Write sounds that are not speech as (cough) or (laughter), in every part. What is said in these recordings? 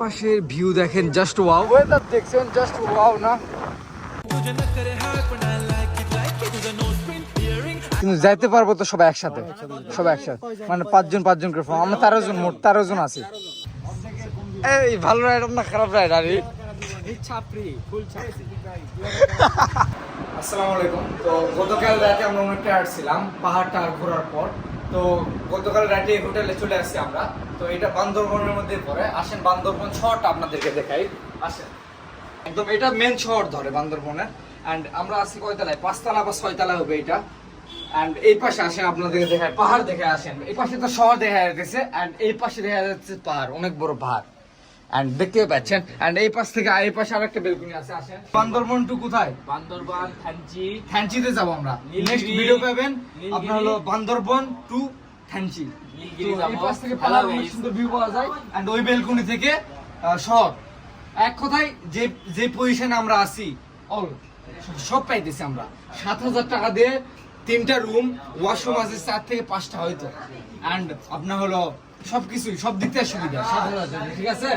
পাশের ভিউ দেখেন just wow weather দেখছেন জাস্ট ওয়াও না? কিন্তু যাইতে পারব তো সবাই একসাথে সবাই একসাথে। মানে পাঁচজন পাঁচজন করে আমরা তেরো জন মোট তেরো জন আছি। এই ভালো রাইডার না খারাপ রাইডার (laughs) আসসালামু আলাইকুম। তো গতকাল রাতে আমরা অনেক টায়ার্ড ছিলাম পাহাড় টাহাড় ঘোরার পর। তো গতকাল রাতে হোটেলে চলে আসছি আমরা। তো এটা বান্দরবনের মধ্যে পড়ে। আসেন, বান্দরবন শহরটা আপনাদেরকে দেখাই। আসেন। একদম এটা মেন শহর ধরে বান্দরবনের অ্যান্ড আমরা আছি কয়তলায়? পাঁচতলা বা ছয়তলা হবে এটা। অ্যান্ড এই পাশে আসেন, আপনাদেরকে দেখায় পাহাড় দেখে আসেন। এই পাশে তো শহর দেখা যাচ্ছে অ্যান্ড এই পাশে দেখা যাচ্ছে পাহাড়, অনেক বড় পাহাড়। অ্যান্ড দেখতে পাচ্ছেন। অ্যান্ড এই পাশ থেকে এই পাশে আরেকটা বেলকনি আছে আসেন। বান্দরবন টু কোথায়? বান্দরবান থানচি থ্যানচিতে যাব আমরা। নেক্সট ভিডিও পাবেন। আপনার হলো বান্দরবন টু থ্যানচি। এই পাশ থেকে সুন্দর ভিউ পাওয়া যায়। এন্ড ওই বেলকনি থেকে শহর। এক কথায় যে যে পজিশনে আমরা আছি অল সব পাইতেছি আমরা। সাত হাজার টাকা দিয়ে তিনটা রুম ওয়াশরুম আছে চার থেকে পাঁচটা হয়তো। এন্ড আপনার হলো সবকিছুই সব দিক থেকে সুবিধা ঠিক আছে?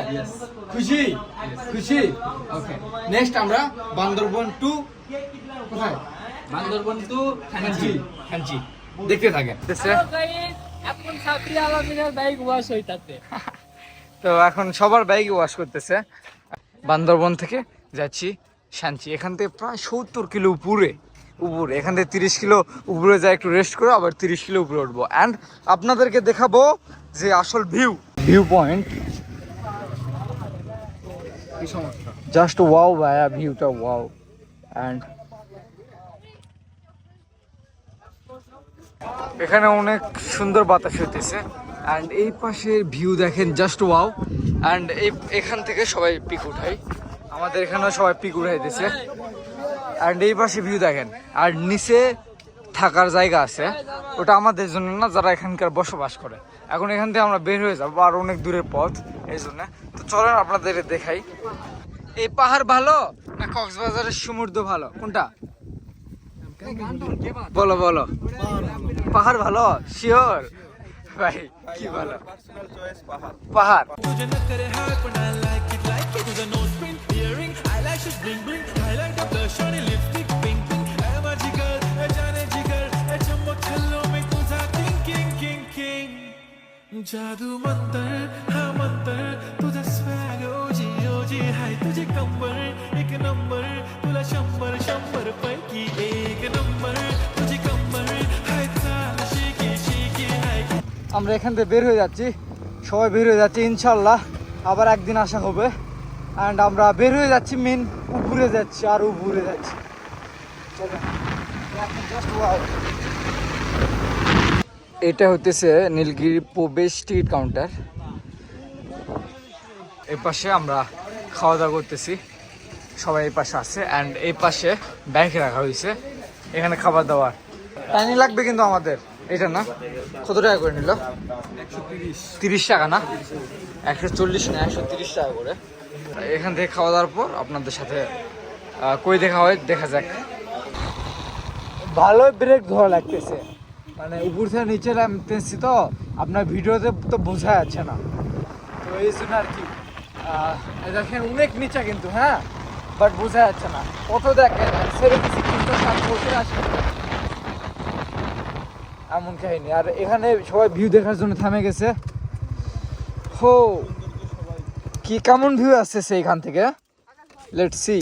খুশি? খুশি? ওকে নেক্সট আমরা বান্দরবন টু কোথায়? বান্দরবন টু থানচি থানচি দেখতে থাকেন। এখন সাথী আলমিনের বাইক ওয়াশ হইতাছে। তো এখন সবার বাইক ওয়াশ করতেছে। বান্দরবন থেকে যাচ্ছি শাঞ্চি এখান থেকে প্রায় সত্তর কিলো উপরে। উপরে এখান থেকে তিরিশ কিলো উপরে যায় একটু রেস্ট করে আবার তিরিশ কিলো উপরে উঠবো। অ্যান্ড আপনাদেরকে দেখাবো যে আসল view view point just wow ভাইয়া ভিউটা ওয়াও অ্যান্ড এখানে অনেক সুন্দর বাতাস হইতেছে। অ্যান্ড এই পাশের ভিউ দেখেন জাস্ট ওয়াও অ্যান্ড এই এখান থেকে সবাই পিক উঠাই আমাদের এখানেও সবাই পিক উঠাইতেছে। অ্যান্ড এই পাশে ভিউ দেখেন। আর নিচে থাকার জায়গা আছে। ওটা আমাদের জন্য না, যারা এখানকার বসবাস করে। এখন এখান থেকে আমরা বের হয়ে যাব, আর অনেক দূরের পথ, এই জন্য। তো চলেন আপনাদের দেখাই। এই পাহাড় ভালো না কক্সবাজারের সমুদ্র ভালো? কোনটা? বলো বলো। পাহাড় ভালো? শিওর ভাই, কি ভালো। পাহাড়। तुझे न करे हाय पण I like it like it तुझं nose print earring eyelashes bling bling highlighter blush आणि lipstick pink pink है माझी girl है जाने जिगर है चमक छल्लो में तुझा king king king king जादू मंतर हा मंतर तुझा स्वॅग ओजी ओजी हाय तुझी कंबर एक नंबर तुला शंभर शंभर पैकी एक नंबर तुझी कंबर हाय चाल शिकी शिकी हाय আমরা এখান থেকে বের হয়ে যাচ্ছি সবাই বের হয়ে যাচ্ছে ইনশাল্লাহ আবার একদিন আসা হবে অ্যান্ড আমরা বের হয়ে যাচ্ছি মেন উপরে যাচ্ছি, আর উপরে যাচ্ছি. এটা হতেছে নীলগিরি প্রবেশ টিকিট কাউন্টার। এই পাশে আমরা খাওয়া দাওয়া করতেছি। সবাই এই পাশে আছে অ্যান্ড এই পাশে ব্যাগ রাখা হয়েছে। এখানে খাবার দাবার পানি লাগবে কিন্তু আমাদের, এটা না? কত টাকা করে নিল? তিরিশ টাকা না? একশো চল্লিশ না, একশো তিরিশ টাকা করে। এখান থেকে খাওয়া দাওয়ার পর আপনাদের সাথে কই দেখা হয়, দেখা যাক। ভালো ব্রেক ধরা লাগতেছে। মানে উপর থেকে নিচে নামতেছি তো, আপনার ভিডিওতে তো বোঝা যাচ্ছে না। তো এই জন্য আর কি দেখেন অনেক নিচে কিন্তু হ্যাঁ? বাট বোঝা যাচ্ছে না। কত দেখেন এমন কাহিনী। আর এখানে সবাই ভিউ দেখার জন্য থামে গেছে। হো। কি কেমন ভিউ আসছে এইখান থেকে? লেট সি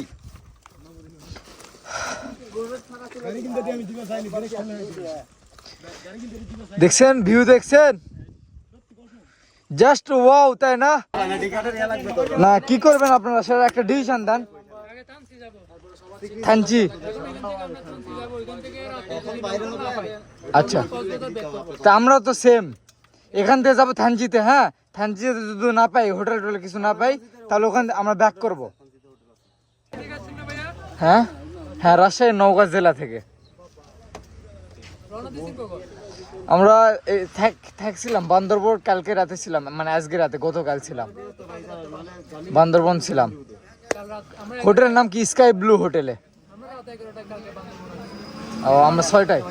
দেখছেন? ভিউ দেখছেন? জাস্ট ওয়াও তাই না? না, কি করবেন আপনারা? সেটা একটা ডিসিশন দেন। আচ্ছা। তা আমরাও তো সেম এখান থেকে যাব থানচিতে হ্যাঁ? থানচিতে যদি না পাই, হোটেল টোটেল কিছু না পাই, তাহলে ওখান আমরা ব্যাক করব। হ্যাঁ? হ্যাঁ রাজশাহী নওগাঁ জেলা থেকে। আমরা এই থাক- থাকছিলাম, বান্দরবন কালকে রাতে ছিলাম মানে আজকে রাতে, গতকাল ছিলাম। বান্দরবন ছিলাম। হোটেলের নাম কি? স্কাই ব্লু হোটেলে। ও, আমরা ছয়টায়।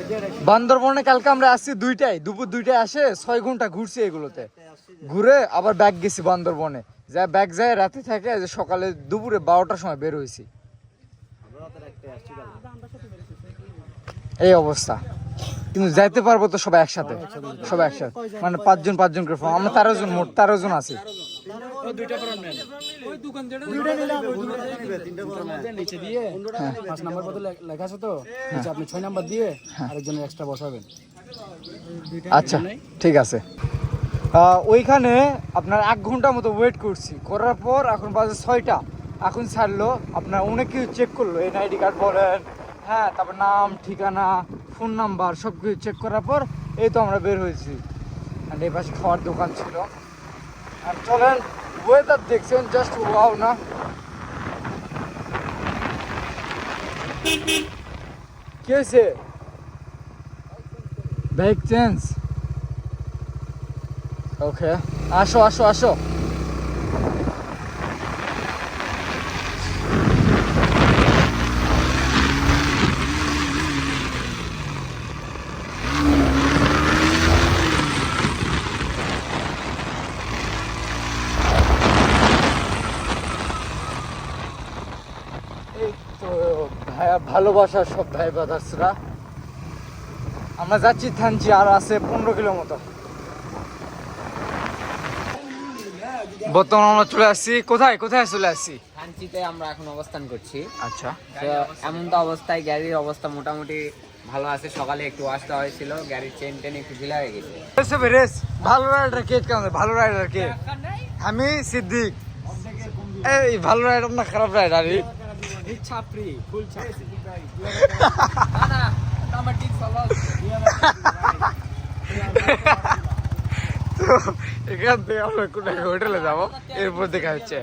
বান্দরবনে কালকে আমরা আসছি দুইটায়। দুপুর দুইটায় আসে, ছয় ঘণ্টা ঘুরছি এগুলোতে। ঘুরে আবার ব্যাগ গেছি বান্দরবনে। যা ব্যাগ যায়, রাতে থাকে যে সকালে দুপুরে বারোটার সময় বের হয়েছি। এই অবস্থা। কিন্তু যাইতে পারব তো সবাই একসাথে। সবাই একসাথে। মানে পাঁচজন পাঁচজন করে আমরা তেরো জন মোট, তেরো জন আছি। ওই দোকান যেটা নিচে দিয়ে? পাঁচ নাম্বার পথে লেখা আছে তো? নিচে আপনি ছয় নাম্বার দিয়ে আরেকজনের এক্সট্রা বসাবেন। আচ্ছা ঠিক আছে। ওইখানে আপনার এক ঘণ্টা মতো ওয়েট করছি। করার পর এখন বাজে ছয়টা। এখন ছাড়লো আপনার অনেক কিছু চেক করল। এনআইডি কার্ড বলেন হ্যাঁ তারপর নাম ঠিকানা ফোন নাম্বার সব কিছু চেক করার পর এই তো আমরা বের হয়েছি। আর এই পাশে খাওয়ার দোকান ছিল। আর চলেন ওয়েদার দেখছেন জাস্ট ওয়াও না? কি হয়েছে? বাইক চেঞ্জ ওকে আসো আসো আসো এই তো ভাইয়া ভালোবাসার সব ভাই ব্রাদার্সরা আমরা যাচ্ছি থানচি আর আছে পনেরো কিলো মতো। বর্তমানে আমরা চলে আসছি। কোথায়? কোথায় চলে আসছি? থানচিতে আমরা এখন অবস্থান করছি। আচ্ছা। এমন তো অবস্থায় গাড়ির অবস্থা মোটামুটি ভালো আছে। সকালে একটু আসতে হয়েছিল। গাড়ির চেন টেন একটু ঢিলা হয়ে গেছে। বেরেস ভালো রাইডার কে? কেমন? ভালো রাইডার কে? আমি সিদ্দিক। এই ভালো রাইডার না খারাপ রাইডার ছাপরি ফুল তো এখান থেকে আমরা কোনো হোটেলে যাব এরপর দেখা হচ্ছে।